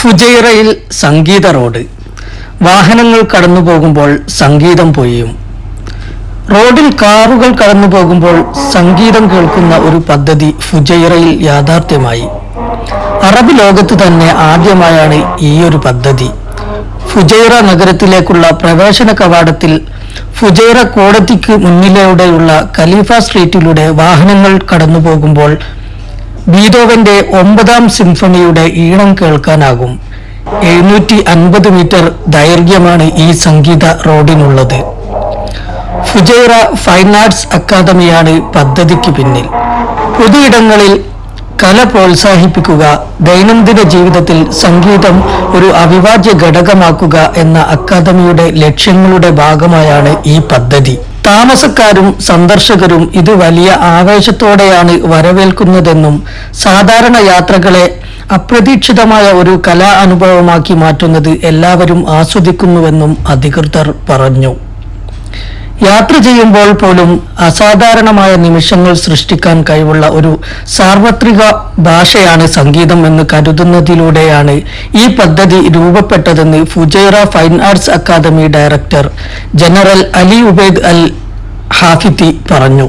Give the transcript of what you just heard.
ഫുജൈറയിൽ സംഗീത road. വാഹനങ്ങൾ കടന്നു പോകുമ്പോൾ സംഗീതം പൊയ്യും. റോഡിൽ കാറുകൾ കടന്നു പോകുമ്പോൾ സംഗീതം കേൾക്കുന്ന ഒരു പദ്ധതി ഫുജൈറയിൽ യാഥാർത്ഥ്യമായി. അറബ് ലോകത്ത് തന്നെ ആദ്യമായാണ് ഈ ഒരു പദ്ധതി. ഫുജൈറ നഗരത്തിലേക്കുള്ള പ്രവേശന കവാടത്തിൽ ഫുജൈറ കോടതിക്ക് മുന്നിലൂടെയുള്ള ഖലീഫ സ്ട്രീറ്റിലൂടെ വാഹനങ്ങൾ കടന്നു പോകുമ്പോൾ ബീതോവന്റെ ഒമ്പതാം സിംഫണിയുടെ ഈണം കേൾക്കാനാകും. എഴുന്നൂറ്റി അൻപത് മീറ്റർ ദൈർഘ്യമാണ് ഈ സംഗീത റോഡിനുള്ളത്. ഫുജൈറ ഫൈൻ ആർട്സ് അക്കാദമിയാണ് പദ്ധതിക്ക് പിന്നിൽ. പൊതുയിടങ്ങളിൽ കല പ്രോത്സാഹിപ്പിക്കുക ദൈനംദിന ജീവിതത്തിൽ സംഗീതം ഒരു അവിഭാജ്യ ഘടകമാക്കുക എന്ന അക്കാദമിയുടെ ലക്ഷ്യങ്ങളുടെ ഭാഗമായാണ് ഈ പദ്ധതി. താമസക്കാരും സന്ദർശകരും ഇത് വലിയ ആവേശത്തോടെയാണ് വരവേൽക്കുന്നതെന്നും സാധാരണ യാത്രകളെ അപ്രതീക്ഷിതമായ ഒരു കലാ അനുഭവമാക്കി മാറ്റുന്നത് എല്ലാവരും ആസ്വദിക്കുന്നുവെന്നും അധികൃതർ പറഞ്ഞു. യാത്ര ചെയ്യുമ്പോൾ പോലും അസാധാരണമായ നിമിഷങ്ങൾ സൃഷ്ടിക്കാൻ കഴിവുള്ള ഒരു സാർവത്രിക ഭാഷയാണ് സംഗീതം എന്ന് കരുതുന്നതിലൂടെയാണ് ഈ പദ്ധതി രൂപപ്പെട്ടതെന്ന് Fujairah Fine Arts Academy director general Ali Ubaid Al Hafiti പറഞ്ഞു.